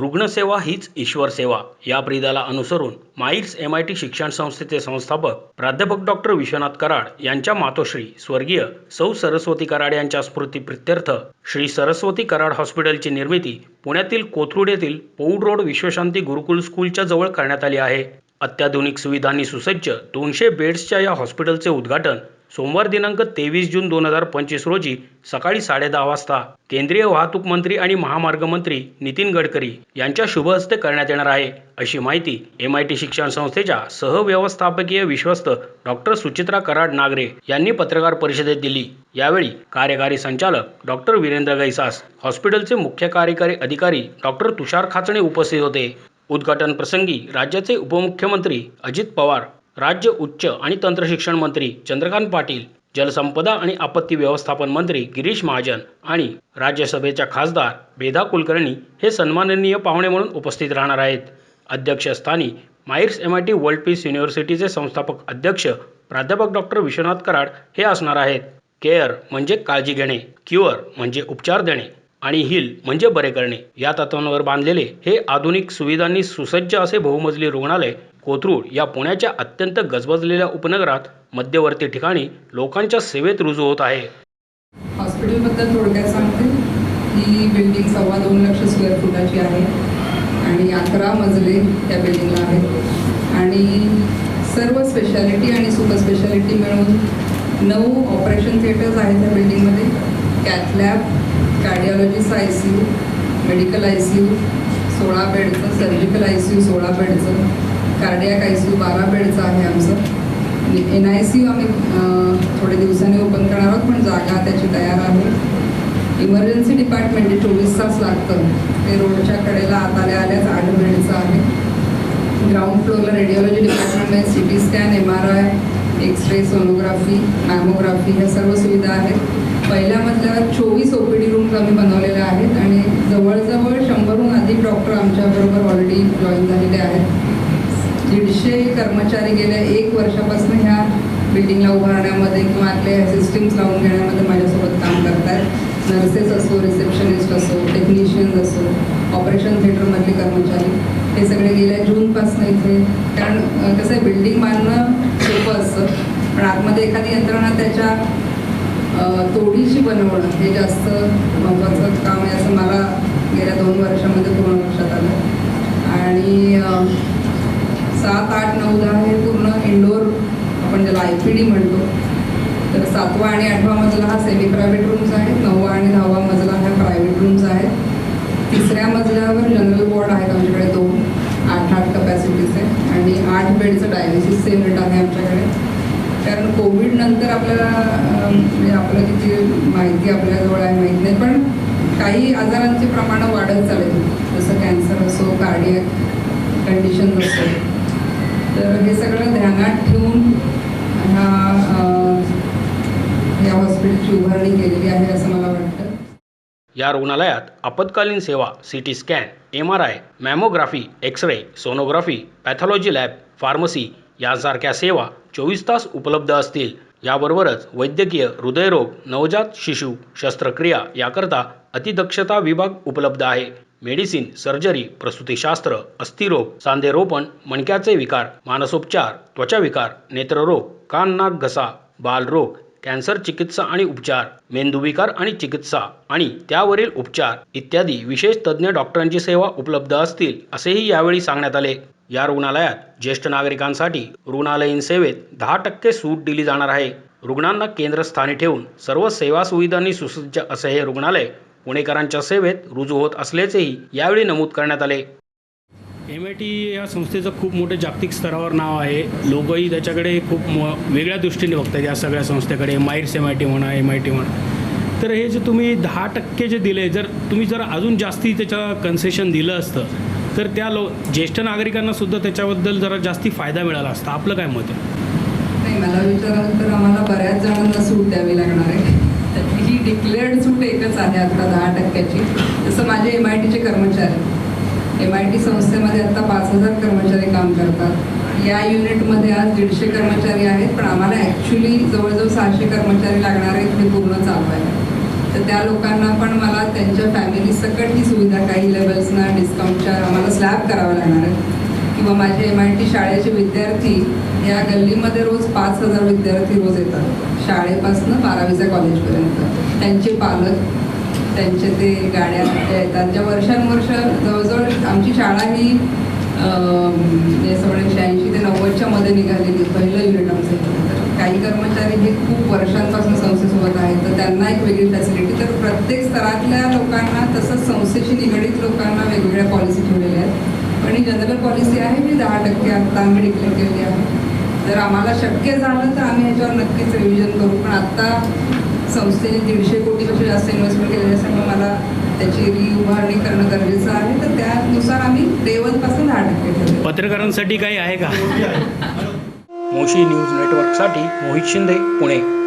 रुग्णसेवा हीच ईश्वर सेवा. या ब्रीदाला अनुसरून माईर्स एम आय टी शिक्षण संस्थेचे संस्थापक प्राध्यापक डॉक्टर विश्वनाथ कराड यांच्या मातोश्री स्वर्गीय सौ सरस्वती कराड यांच्या स्मृतीप्रित्यर्थ श्री सरस्वती कराड हॉस्पिटलची निर्मिती पुण्यातील कोथरूड येथील पौड रोड विश्वशांती गुरुकुल स्कूलच्या जवळ करण्यात आली आहे. अत्याधुनिक सुविधांनी सुसज्ज दोनशे बेड्सच्या या हॉस्पिटलचे उद्घाटन सोमवार दिनांक तेवीस जून दोन हजार पंचवीस रोजी सकाळी साडेदहा वाजता केंद्रीय वाहतूक मंत्री आणि महामार्ग मंत्री नितीन गडकरी यांच्या शुभ हस्ते करण्यात येणार आहे. अशी माहिती एम आय टी शिक्षण संस्थेच्या सहव्यवस्थापकीय विश्वस्त डॉक्टर सुचित्रा कराड नागरे यांनी पत्रकार परिषदेत दिली. यावेळी कार्यकारी संचालक डॉक्टर वीरेंद्र गैसास हॉस्पिटलचे मुख्य कार्यकारी अधिकारी डॉक्टर तुषार खाचणे उपस्थित होते. उद्घाटन प्रसंगी राज्याचे उपमुख्यमंत्री अजित पवार राज्य उच्च आणि तंत्रशिक्षण मंत्री चंद्रकांत पाटील जलसंपदा आणि आपत्ती व्यवस्थापन मंत्री गिरीश महाजन आणि राज्यसभेच्या खासदार वेदा कुलकर्णी हे सन्माननीय पाहुणे म्हणून उपस्थित राहणार आहेत. अध्यक्षस्थानी MAEER's M I T World Peace युनिव्हर्सिटीचे संस्थापक अध्यक्ष प्राध्यापक डॉक्टर विश्वनाथ कराड हे असणार आहेत. केअर म्हणजे काळजी घेणे क्युअर म्हणजे उपचार देणे आणि हिल म्हणजे बरे करणे. या तत्वांवर बांधलेले हे आधुनिक सुविधांनी सुसज्ज असे बहुमजली रुग्णालय कोथरूड या पुण्याच्या अत्यंत गजबजलेल्या उपनगरात मध्यवर्ती ठिकाणी लोकांच्या सेवेत रुजू होत आहे. हॉस्पिटलबद्दल थोडक्यात सांगते. ही बिल्डिंग सव्वा दोन लक्ष स्क्वेअर फुटाची आहे आणि अकरा मजले त्या बिल्डिंगला आहेत. आणि सर्व स्पेशालिटी आणि सुपर स्पेशालिटी मिळून नऊ ऑपरेशन थिएटर्स आहेत त्या बिल्डिंगमध्ये cath lab cardiologist I C U medical I C U सोळा बेडचं सर्जिकल आय सी यू सोळा बेडचं कार्डियाक आय सी यू बारा बेडचं आहे आमचं. एन आय सी यू आम्ही थोडे थोड्या दिवसांनी ओपन करणार आहोत पण जागा त्याची तयार आहे. इमर्जन्सी डिपार्टमेंट जे चोवीस तास लागतं. ते रोडच्या कडेला आत आल्या आल्याच आठ बेडचं आहे. ग्राउंड फ्लोअरला रेडिओलॉजी डिपार्टमेंटमध्ये C T scan M R I X-ray sonography mammography ह्या सर्व सुविधा आहेत. पहिल्या मधल्या चोवीस ओ पी डी रूम्स आम्ही बनवलेल्या आहेत आणि जवळजवळ शंभरहून अधिक डॉक्टर आमच्याबरोबर ऑलरेडी जॉईन झालेले आहेत. तीनशे कर्मचारी गेल्या एक वर्षापासून ह्या बिल्डिंगला उभारण्यामध्ये किंवा आपल्या सिस्टीम्स लावून घेण्यामध्ये माझ्यासोबत काम करत आहेत नर्सेस असो रिसेप्शनिस्ट असो टेक्निशियन्स असो ऑपरेशन थिएटरमधले कर्मचारी हे सगळे गेल्या जूनपासून इथे. कारण कसं आहे बिल्डिंग बांधणं सोपं असतं. पण आतमध्ये एखादी यंत्रणा त्याच्या तोडीशी बनवणं हे जास्त महत्त्वाचं काम आहे असं मला गेल्या दोन वर्षामध्ये पूर्ण लक्षात आलं. आणि सात आठ नऊ दहा हे पूर्ण इंडोर आपण ज्याला आय पी डी म्हणतो. तर सातवा आणि आठवा मजला हा सेमी प्रायव्हेट रूम्स आहेत. नववा आणि दहावा मजला ह्या प्रायव्हेट रूम्स आहेत. तिसऱ्या मजल्यावर जनरल वॉर्ड आहेत आमच्याकडे दोन. आठ आठ कपॅसिटीचे आणि आठ बेडचं डायलिसिस युनिट आहे आमच्याकडे. कारण कोविडनंतर आपल्याला म्हणजे आपलं किती माहिती आपल्याजवळ आहे माहीत नाही. पण काही आजारांचे प्रमाणं वाढत चालेल. जसं कॅन्सर असो कार्डियक कंडिशन असो. सगळं ध्यानात ठेवून ह्या या हॉस्पिटलची उभारणी केलेली आहे असं मला वाटतं. या रुग्णालयात आपत्कालीन सेवा C T scan M R I mammography X-ray sonography pathology lab pharmacy यांसारख्या सेवा चोवीस तास उपलब्ध असतील. याबरोबरच वैद्यकीय हृदयरोग नवजात शिशु शस्त्रक्रिया याकरता अतिदक्षता विभाग उपलब्ध आहे. मेडिसिन सर्जरी प्रसूतीशास्त्र अस्थिरोग सांधेरोपण मणक्याचे विकार मानसोपचार त्वचाविकार नेत्ररोग कान नाक घसा बालरोग कॅन्सर चिकित्सा आणि उपचार मेंदुविकार आणि चिकित्सा आणि त्यावरील उपचार इत्यादी विशेष तज्ज्ञ डॉक्टरांची सेवा उपलब्ध असतील असेही यावेळी सांगण्यात आले. या रुग्णालयात ज्येष्ठ नागरिकांसाठी रुग्णालयीन सेवेत दहा टक्के सूट दिली जाणार आहे. रुग्णांना केंद्रस्थानी ठेवून सर्व सेवा सुविधांनी सुसज्ज असे हे रुग्णालय पुणेकरांच्या सेवेत रुजू होत असल्याचेही यावेळी नमूद करण्यात आले. एम आय टी या संस्थेचं खूप मोठं जागतिक स्तरावर नाव आहे. लोकही त्याच्याकडे खूप म वेगळ्या दृष्टीने बघतात या सगळ्या संस्थेकडे. माईर्स एम आय टी म्हणा एम आय टी म्हणा. तर हे जे तुम्ही दहा टक्के जे दिले जर तुम्ही जर अजून जास्ती त्याच्या कन्सेशन दिलं असतं तर त्या लो ज्येष्ठ नागरिकांना सुद्धा त्याच्याबद्दल जरा जास्ती फायदा मिळाला असता. आपलं काय मत आहे? नाही मला विचाराल तर आम्हाला बऱ्याच जणांना सूट द्यावी लागणार आहे त्यातली ही डिक्लेअर्ड सूट एकच आहे आता दहा टक्क्याची. जसं माझे एम आय टीचे कर्मचारी. एम आय टी संस्थेमध्ये आता पाच हजार कर्मचारी काम करतात. या युनिटमध्ये आज दीडशे कर्मचारी आहेत पण आम्हाला ॲक्च्युली जवळजवळ सहाशे कर्मचारी लागणार आहेत हे पूर्ण चालू आहे. तर त्या लोकांना पण मला त्यांच्या फॅमिली सकट ही सुविधा काही लेवल्सना डिस्काउंटच्या आम्हाला स्लॅब करावं लागणार आहे किंवा माझे एम आय टी शाळेचे विद्यार्थी या गल्लीमध्ये रोज पाच हजार विद्यार्थी रोज येतात. शाळेपासून बारावीच्या कॉलेजपर्यंत त्यांचे पालक त्यांचे ते गाड्या येतात ज्या वर्षानुवर्ष जवळजवळ आमची शाळा ही अं, म्हणजे शहाऐंशी ते नव्वदच्या मध्ये निघालेली. पहिलं युनिट आमचं तर काही कर्मचारी हे खूप वर्षांपासून संस्थेसोबत आहेत. तर त्यांना एक वेगळी फॅसिलिटी तर प्रत्येक स्तरातल्या लोकांना तसंच संस्थेशी निगडीत लोकांना वेगवेगळ्या पॉलिसी ठेवलेल्या आहेत. पण ही जनरल पॉलिसी आहे जी दहा टक्के आत्ता आम्ही डिक्लेअर केलेली आहे. जर आम्हाला शक्य झालं तर आम्ही ह्याच्यावर नक्कीच रिव्हिजन करू. पण आत्ता संस्थेने दीडशे कोटीपेक्षा जास्त इन्व्हेस्टमेंट केलेली असल्यामुळे मला त्याची रिउभारणी करणं गरजेचं आहे. तर त्यानुसार आम्ही डे दहा टक्के पत्रकारांसाठी काही आहे का? मोशी न्यूज नेटवर्कसाठी मोहित शिंदे पुणे.